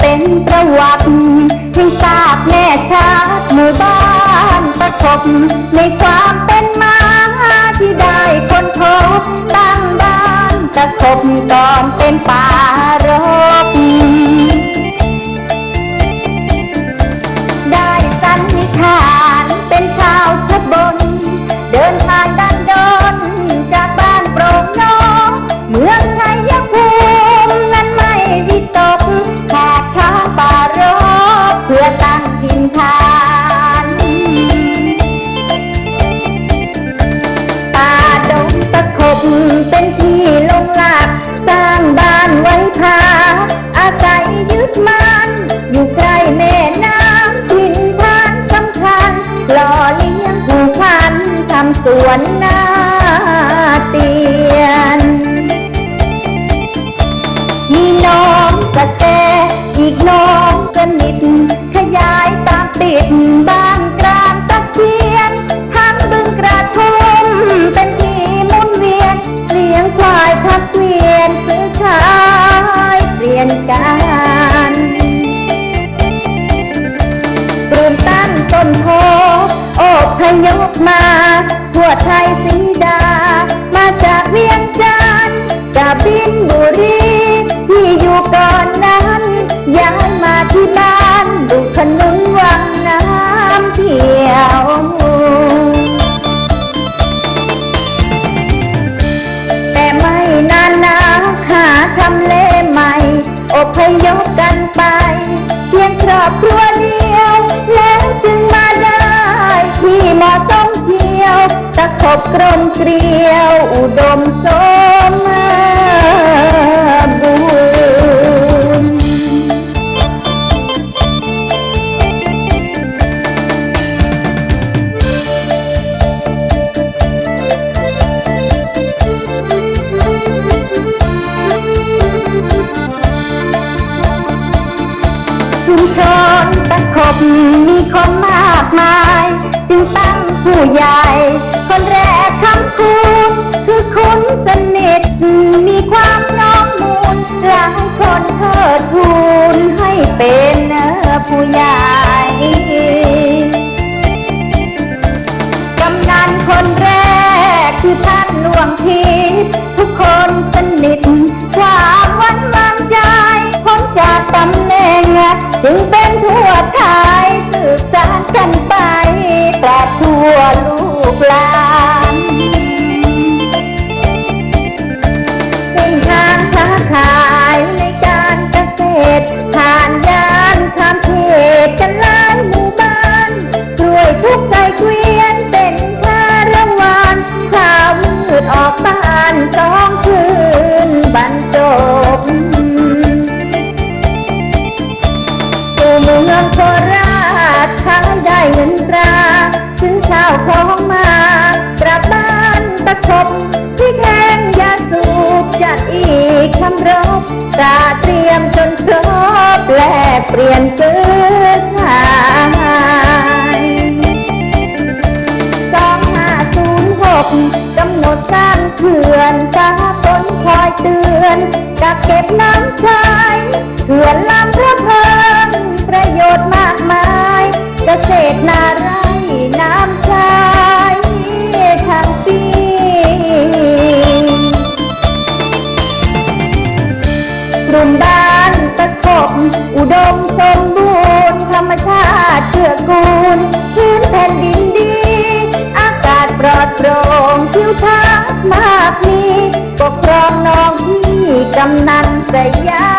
เป็นประวัติให้ทราบแน่ชัดหมู่บ้านประทบในความเป็นมาที่ได้คนพบตั้งบ้านตะทบต่อนเป็นป่า เป็นที่ลงหลัก สร้างบ้านไว้พา อาศัยยึดมันอยู่ใกล้แม่น้ำถิ่นฐานสำคัญ หล่อเลี้ยงผู้พันทำสวนนา พยพมาทั่วไทยสีดา มาจากเวียงจันทร์จากบินบุรีที่อยู่ก่อนนั้นย้ายมาที่บ้านดูขนุนวังน้ำเขียวแต่ไม่นานนะหาทำเลใหม่อพยพ บกรมเกลียวอุดมสมบูรณ์ชุมชนตะขบมีคนมากมาย จึงตั้งผู้ใหญ่ คนแรกคำคุณคือคุณสนิท มีความน้องมูลหลายคนเทิดทูนให้เป็นผู้ใหญ่กำนันคนแรกคือท่านหลวงทิพย์ทุกคนสนิทความวันวางใจพ้นจากตำแหน่งจึงเป็น บที่แข่งยาสูบจัดอีกคำรบตราเตรียมจนครบแลกเปลี่ยนซื้อขายสองห้าศูนย์หกกำหนดสร้างเขื่อนสาฝนคอยเตือนกักเก็บน้ำใช้เขื่อนลำพระเพิงประโยชน์มากมาย กลุ่มบ้านตะขบอุดมสมบูรณ์ธรรมชาติเกื้อกูลพื้นแผ่นดินดี อากาศปลอดโปร่งทิวทัศน์มากมีปกครองน้องพี่กำนันสยา